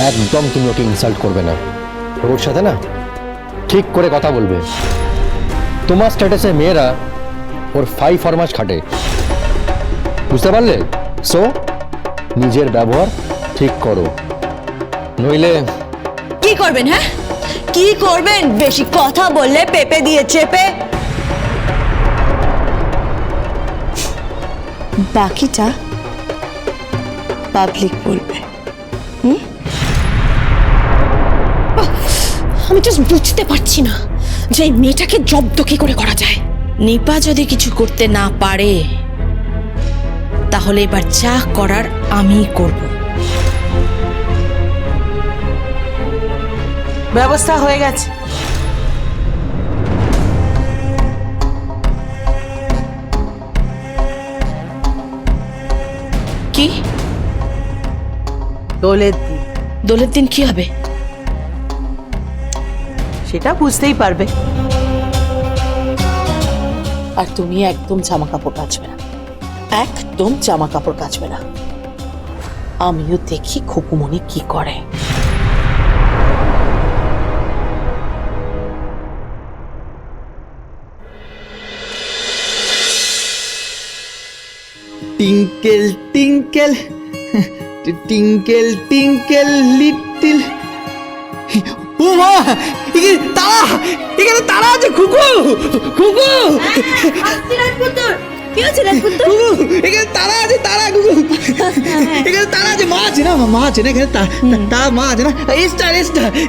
একদম তুমি ওকে ইনসাল্ট করবে না। ওর সাথে না ঠিক করে কথা বলবে। তোমার স্ট্যাটাসে মেয়েরা ওর ফাই ফরমাস খাটে। বুঝতে পারলে? সো নিজের ব্যবহার ঠিক করো। নইলে কি করবেন হ্যাঁ? কি করবেন? বেশি কথা বললে পেপে দিয়ে চেপে। বাকিটা পাবলিক বলবে। আমি জাস্ট বুঝতে পারছি না যে এই মেয়েটাকে জব্দ কি করে করা যায়। নিপা যদি কিছু করতে না পারে তাহলে এবার যা করার আমিই করব। ব্যবস্থা হয়ে গেছে। কি? দোলের দিন। দোলের দিন কি হবে? সেটা বুঝতেই পারবে। আর তুমি একদম জামা কাপড় কাচবে না। একদম জামা কাপড় কাচবে না। আমিও দেখি খুকুমনি কি করে। টিঙ্কেল টিঙ্কেল টিঙ্কেল টিঙ্কেল লিটিল ও মা, এখানে তারা এখানে তারা আছে, খুকু খুকু। আছে, তারা তারা আছে আছে স্টার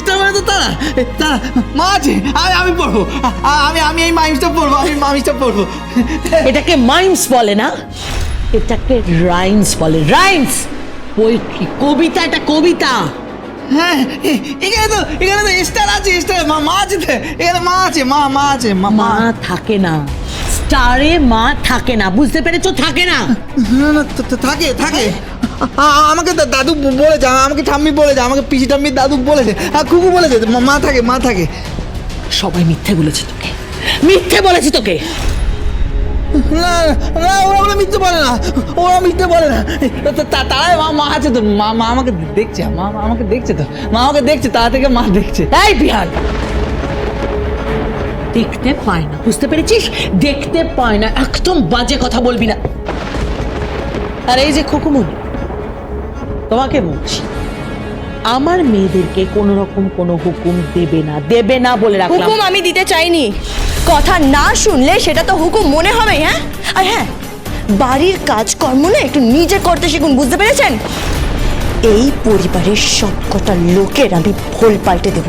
স্টার মানে তো আমি আমি পড়ব আমি আমি এই পড়ব, আমি মাইমসটা পড়ব। এটাকে মাইমস বলে না, এটাকে রাইমস বলে। রাইমস কবিতা, এটা কবিতা। হ্যাঁ এখানে তো এখানে তো স্টার আছে স্টার মা মা আছে এখানে মা আছে মা মা আছে মা মা। থাকে না। স্টারে মা থাকে না বুঝতে পেরেছ? থাকে না। না না থাকে থাকে। আমাকে দাদু বলেছে আমাকে ঠাম্মি বলেছে আমাকে পিসি ঠাম্মি দাদু বলেছে আর কুকু বলেছে মা থাকে মা থাকে। সবাই মিথ্যে বলেছে তোকে। মিথ্যে বলেছি তোকে। না না, ওরা মিথ্যে বলে না। ওরা মিথ্যে বলে না। মা মা আছে তো। মা মা আমাকে দেখছে, মা আমাকে দেখছে তো। মা আমাকে দেখছে তা থেকে মা দেখছে। এই দেখতে পায় না, বুঝতে পেরেছিস? দেখতে পায় না, একদম বাজে কথা বলবি না। আর এই যে খুকুমনি তোমাকে বলছি, আমার মেয়েদেরকে কোনো রকম কোনো হুকুম দেবে না দেবে না বলে রাখলাম। হুকুম আমি দিতে চাইনি। কথা না শুনলে সেটা তো হুকুম মনে হবে হ্যাঁ? আর হ্যাঁ বাড়ির কাজকর্ম না একটু নিজে করতে শিখুন বুঝতে পেরেছেন? এই পরিবারের সবকটা লোকের আমি ভোল পাল্টে দেব।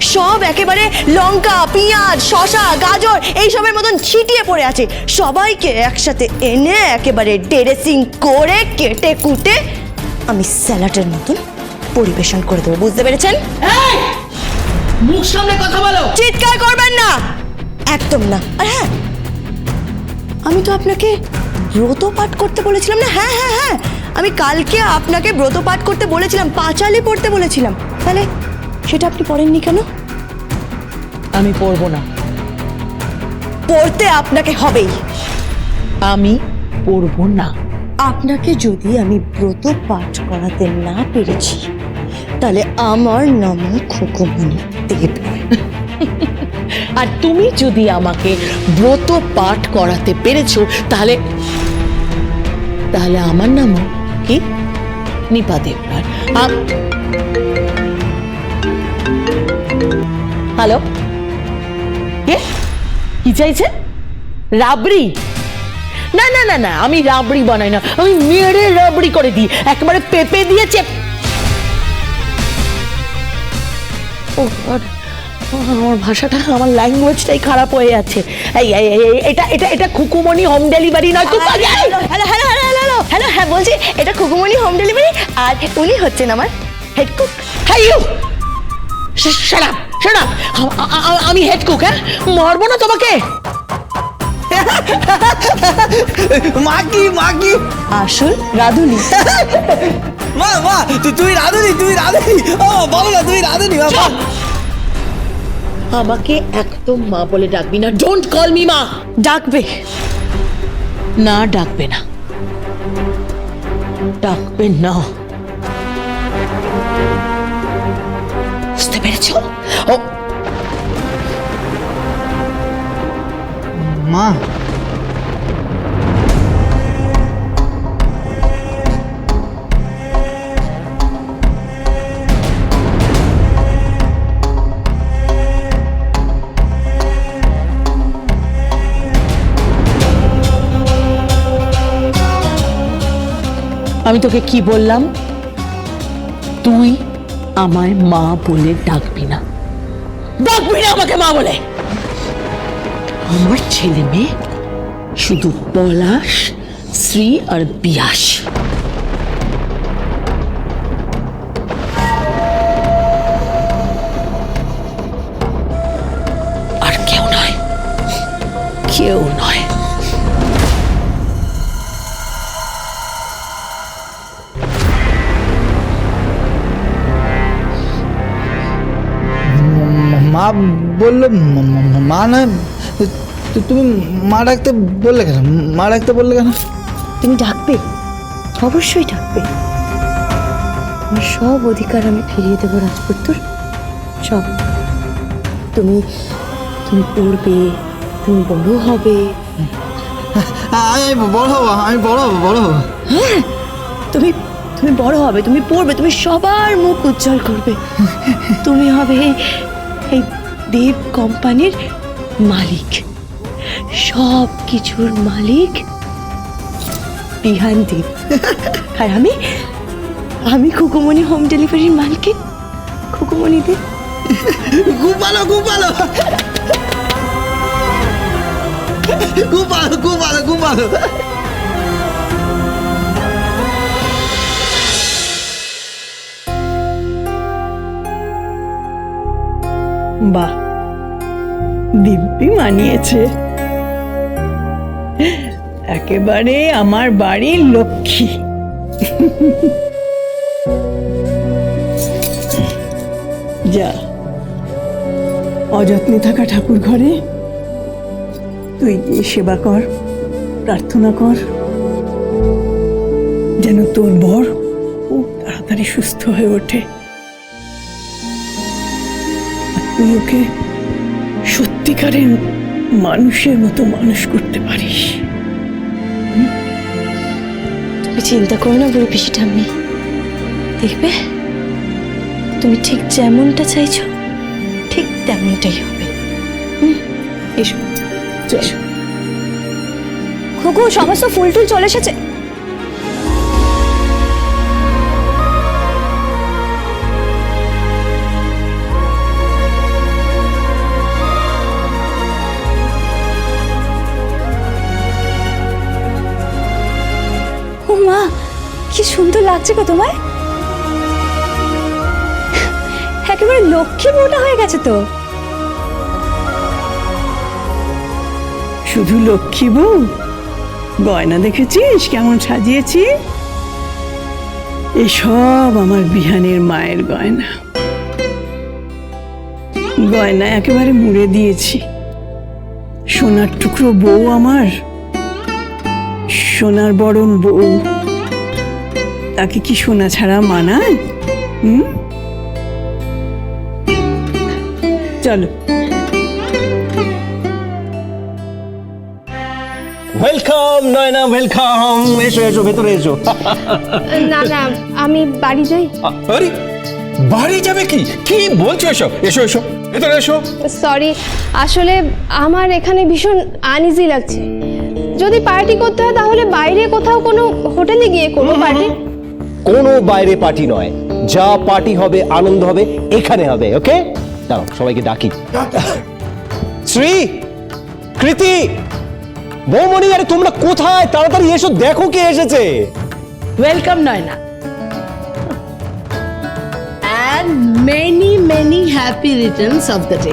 সব একেবারে লঙ্কা পেঁয়াজ শশা গাজর এইসবের মতন ছিটিয়ে পড়ে আছে। সবাইকে একসাথে এনে একেবারে ডেরেসিং করে কেটে কুটে আমি স্যালাডের মতন পরিবেশন করে দেবো বুঝতে পেরেছেন! মুখ সামনে কথা বলো। চিৎকার করবেন না! একদম না। আর হ্যাঁ আমি তো আপনাকে ব্রত পাঠ করতে বলেছিলাম না? হ্যাঁ হ্যাঁ হ্যাঁ। আমি কালকে আপনাকে ব্রত পাঠ করতে বলেছিলাম পাঁচালি পড়তে বলেছিলাম। তাহলে সেটা আপনি পড়েননি কেন? আমি পড়ব না। পড়তে আপনাকে হবেই। আমি পড়ব না। আপনাকে যদি আমি ব্রত পাঠ করাতে না পেরেছি তাহলে আমার নাম খোকমণি দেব আর তুমি যদি আমাকে ব্রত পাঠ করাতে পেরেছ, তাহলে তাহলে আমার নামও কি? নিপা দেবনাথ। হ্যালো? কে? কি চাইছে? রাবড়ি? না না না না, আমি রাবড়ি বানাই না। আমি মেরে রাবড়ি করে দিই। একেবারে পেঁপে দিয়ে চেপ ও God! আমার ভাষাটা আমার ল্যাঙ্গুয়েজটাই খারাপ হয়ে যাচ্ছে। এই এটা এটা এটা খুকুমনি হোম ডেলিভারি নয় hello hello hello hello hello hello হ্যাঁ বলছি এটা খুকুমণি হোম ডেলিভারি আর উনি হচ্ছেন আমার হেড কুক হ্যাঁ ইউ শাট শাট আমি হেড কুক হ্যাঁ? মারবো না তোমাকে! মা কি মা কি আসল রাধুনি। মা মা তুই রাধুনি তুই রাধুনি। ও বলো না তুই রাধুনি মা। আমাকে একদম মা বলে ডাকবি না। ডোন্ট কল মি মা। ডাকবে। না ডাকবে না। ডাকবে না। বুঝতে ও। মা আমি তোকে কি বললাম? তুই আমায় মা বলে ডাকবি না। ডাকবি না আমাকে মা বলে। আমার ছেলে মেয়ে শুধু পলাশ, শ্রী আর বিয়াস আর কেউ নয়। কেউ নয়। বলল ম- নয় তুমি মা ডাকতে বললে কেন? মা ডাকতে বললে কেন? তুমি ডাকবে? অবশ্যই ডাকবে। আমার সব অধিকার আমি ফিরিয়ে দেবো রাজপুত্তর সব তুমি তুমি পড়বে তুমি বড় হবে। আমি বড় হব আমি বড় হব বড় হব। তুমি তুমি বড় হবে তুমি পড়বে তুমি সবার মুখ উজ্জ্বল করবে। তুমি হবে এই দেব কোম্পানির মালিক। সব কিছুর মালিক বিহান দেব। আর আমি আমি খুকুমণি হোম ডেলিভারির মালিকের খুকুমণি দেব। খুব ভালো খুব ভালো খুব বাহ, দিব্যি মানিয়েছে। একেবারে আমার বাড়ির লক্ষ্মী। যা, অযত্নে থাকা ঠাকুর ঘরে, তুই গিয়ে সেবা কর, প্রার্থনা কর, যেন তোর বর খুব তাড়াতাড়ি সুস্থ হয়ে ওঠে। তুই ওকে সত্যিকারের মানুষের মতো মানুষ করতে পারিস। তুমি চিন্তা করো না বুড়ি পিসি ঠাম্মি। দেখবে? তুমি ঠিক যেমনটা চাইছো ঠিক তেমনটাই হবে। এসো খুকু সমস্ত ফুল টুল চলে এসেছে। কি সুন্দর লাগছে গো তোমায়? একেবারে লক্ষ্মী বউটা হয়ে গেছে তো। শুধু লক্ষ্মী বউ? গয়না দেখেছিস? কেমন সাজিয়েছি? এসব আমার বিহানের মায়ের গয়না। গয়না একেবারে মুড়ে দিয়েছি। সোনার টুকরো বউ আমার। সোনার বরণ বউ। তাকে কি সোনা ছাড়া মানায়? হুম? চলো। ওয়েলকাম নয়না ওয়েলকাম এসো এসো ভেতরে এসো। না না আমি বাড়ি যাই। আরে বাড়ি যাবে কি? কি বলছো এসো এসো এসো ভেতরে এসো। সরি আসলে আমার এখানে ভীষণ আনইজি লাগছে। যদি পার্টি করতে হয় তাহলে বাইরে কোথাও কোনো হোটেলে গিয়ে করব পার্টি কোনো বাইরে পার্টি নয়। যা পার্টি হবে আনন্দ হবে এখানে হবে ওকে? দাও সবাইকে ডাকি। শ্রী কৃতি বৌমণি আরে তোমরা কোথায়? তাড়াতাড়ি এসো দেখো কে এসেছে। Welcome Nayana. And many many happy returns of the day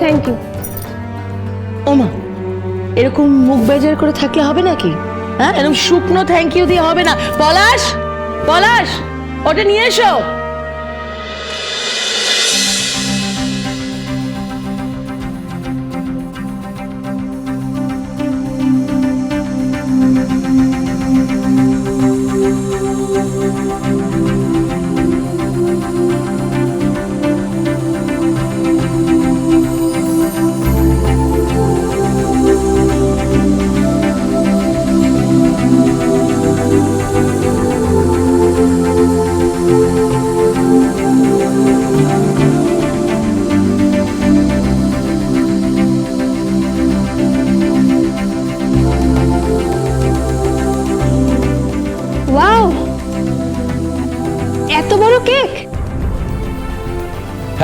thank you ওমা এরকম মুখ বেজার করে থাকলে হবে নাকি? হ্যাঁ এরকম শুকনো থ্যাংক ইউ দিয়ে হবে না। পলাশ পলাশ, ওটা নিয়ে এসো।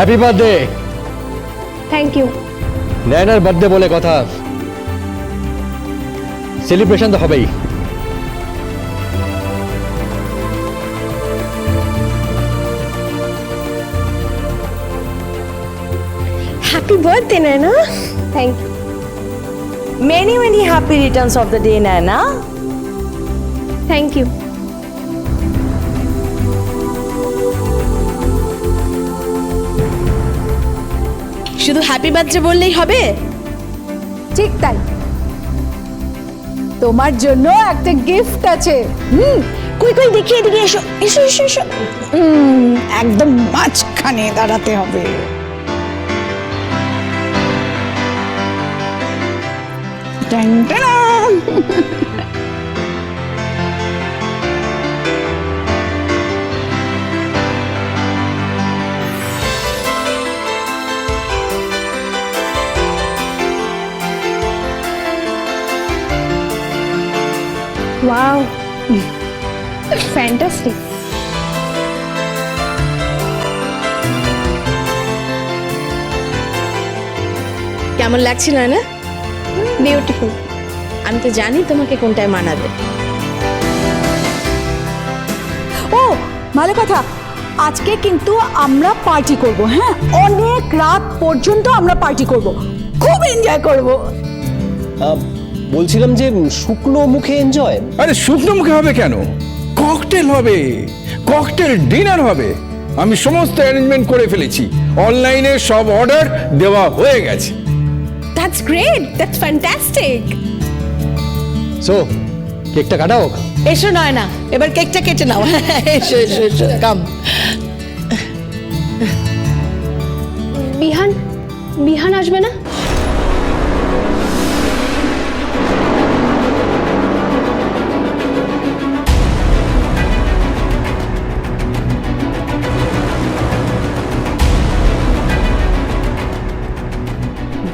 হ্যাপি বার্থডে থ্যাংক ইউ নয়নার বার্থডে বলে কথা। সেলিব্রেশন তো হবেই। হ্যাপি বার্থডে না thank you many many happy returns of the day না থ্যাংক ইউ শুধু হ্যাপি বার্থডে বললেই হবে? ঠিক তাই। তোমার জন্য একটা গিফট আছে। হুম, কই কই, দেখি এদিকে এসো এসো এসো এসো। একদম মাঝখানে দাঁড়াতে হবে। টান টান। ওয়াও ফ্যান্টাস্টিক কেমন লাগছিল না বিউটিফুল আমি তো জানি তোমাকে কোনটায় মানাবে। ও ভালো কথা। আজকে কিন্তু আমরা পার্টি করব হ্যাঁ? অনেক রাত পর্যন্ত আমরা পার্টি করব। খুব এনজয় করব। আহ, বলছিলাম যে শুকনো মুখে এনজয় আরে শুকনো মুখে হবে কেন? ককটেল হবে ককটেল ডিনার হবে। আমি সমস্ত অ্যারেঞ্জমেন্ট করে ফেলেছি। অনলাইনে সব অর্ডার দেওয়া হয়ে গেছে। That's great that's fantastic so কেকটা কাটা হোক এসো নয় না এবার কেকটা কেটে নাও। এসো এসো এসো কাম বিহান বিহান আসবে না?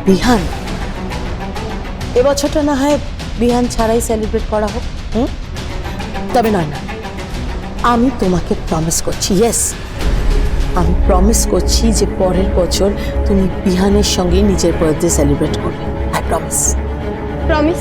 বিহান। এবছরটা না হয় বিহান ছাড়াই সেলিব্রেট করা হোক হুম? তবে নয় না আমি তোমাকে প্রমিস করছি ইয়েস আমি প্রমিস করছি যে পরের বছর তুমি বিহানের সঙ্গে নিজের বার্থডে সেলিব্রেট করবে I promise promise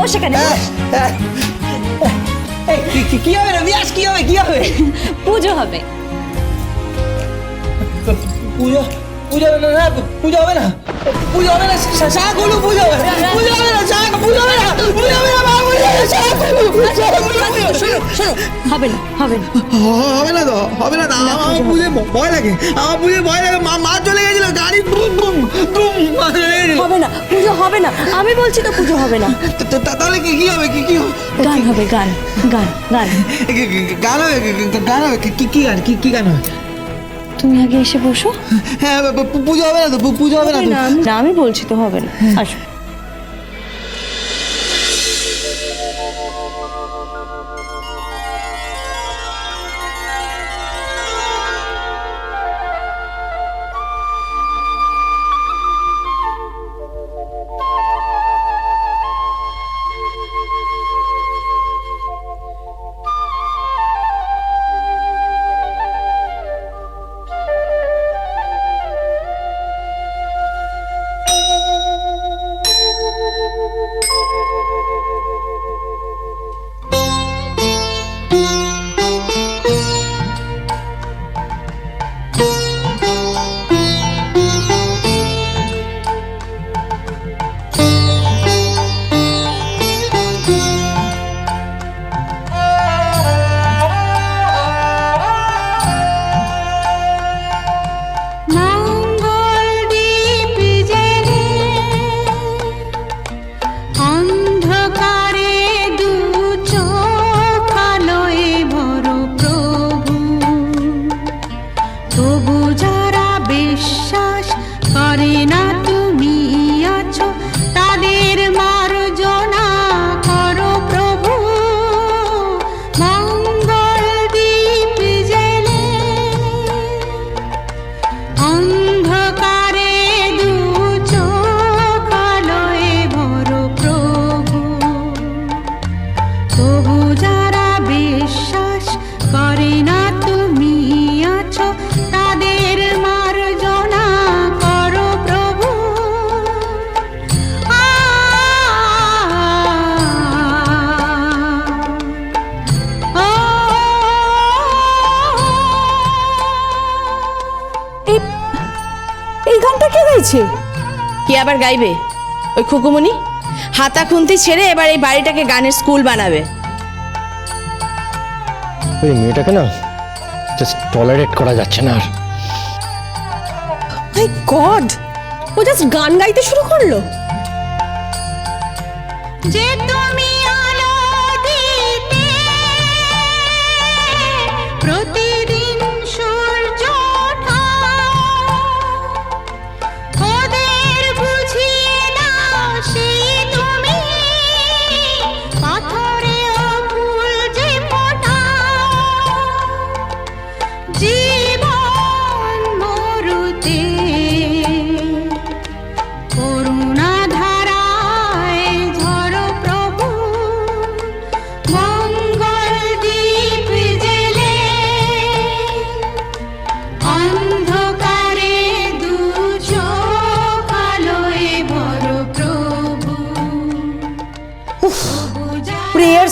Boss এখানে বস। কি হবে না বিয়াস কি হবে কি হবে? পুজো হবে। পুজো পুজো হবে না না পুজো হবে না। শাক হলো পুজো হবে পুজো হবে না শাক পুজো হবে না পুজো হবে না মা পুজো হবে না শাক শোনো শোনো হবে না হবে না হবে না তো হবে না আমার পুজো ভয় লাগে আমার পুজো ভয় লাগে মা মা চলে গেছিল গাড়ি দুম দুম দুম হবে না পুজো হবে না আমি বলছি তো পুজো হবে না তাহলে কি কি হবে কি কি হবে গান হবে গান গান গান গান হবে গান হবে কি কি গান কি কি গান হবে তুমি আগে এসে বসো। হ্যাঁ পুজো হবে না তো পুজো হবে না তো না আমি- না আমি বলছি তো হবে না। আসো। এই এই গানটা কে গাইছে? কি আবার গাইবে? ওই খুকুমনি হাতা খুন্তি ছেড়ে এবার এই বাড়িটাকে গানের স্কুল বানাবে। ওই মেয়েটাকে না জাস্ট টলারেট করা যাচ্ছে না আর। মাই গড ও জাস্ট গান গাইতে শুরু করল। যে তুমি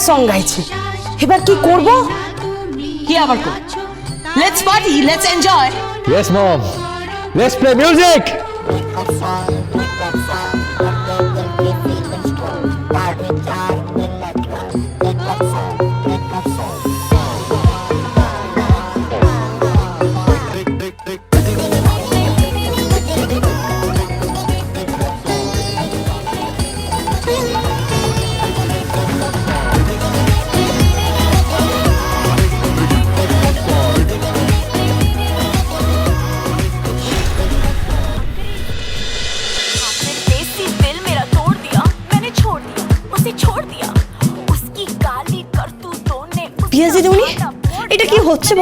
সং গাইছে। এবার কি করব? কি আবার করব? Let's party let's enjoy yes mom let's play music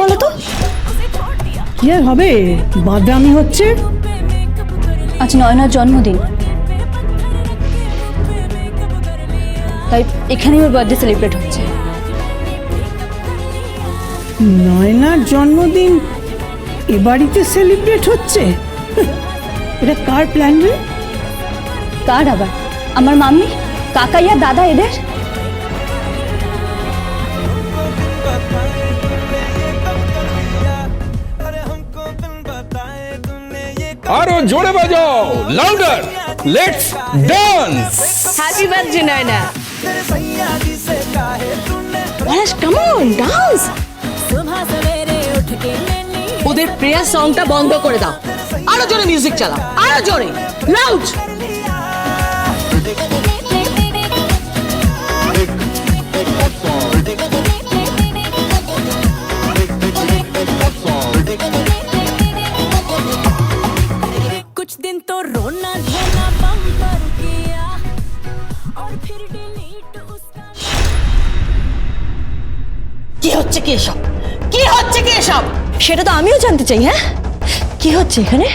বলো তো কি আর হবে? বাদামি হচ্ছে? আজ নয়নার জন্মদিন। তাই এখানেই ওর বার্থডে সেলিব্রেট হচ্ছে। নয়নার জন্মদিন এ বাড়িতে সেলিব্রেট হচ্ছে? এটা কার প্ল্যান রে? কার আবার? আমার মাম্মি কাকাইয়া দাদা এদের? আরও জোরে বাজাও louder let's dance happy birthday Nayana. Palash come on dance ওদের প্রেয়ার সংটা বন্ধ করে দাও। আরও জোরে মিউজিক চালাও, আরও জোরে লাউড কি এসব? কি হচ্ছে কি এসব? সেটা তো আমিও জানতে চাই হ্যাঁ? কি হচ্ছে এখানে?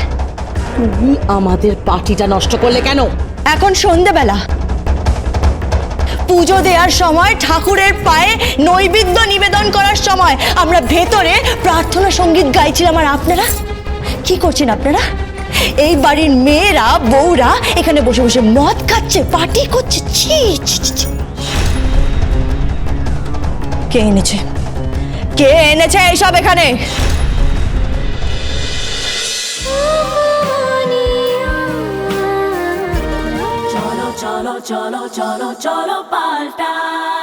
তুমি আমাদের পার্টিটা নষ্ট করলে কেন? এখন সন্ধেবেলা। পুজো দেওয়ার সময় ঠাকুরের পায়ে নৈবেদ্য নিবেদন করার সময় আমরা ভেতরে প্রার্থনা সংগীত গাইছিলাম আর আপনারা? কি করছেন আপনারা? এই বাড়ির মেয়েরা বউরা এখানে বসে বসে মদ খাচ্ছে পার্টি করছে ছি, ছি। কে এনেছে? কে এনেছে এইসব এখানে? চলো চলো চলো চলো চলো পাল্টাই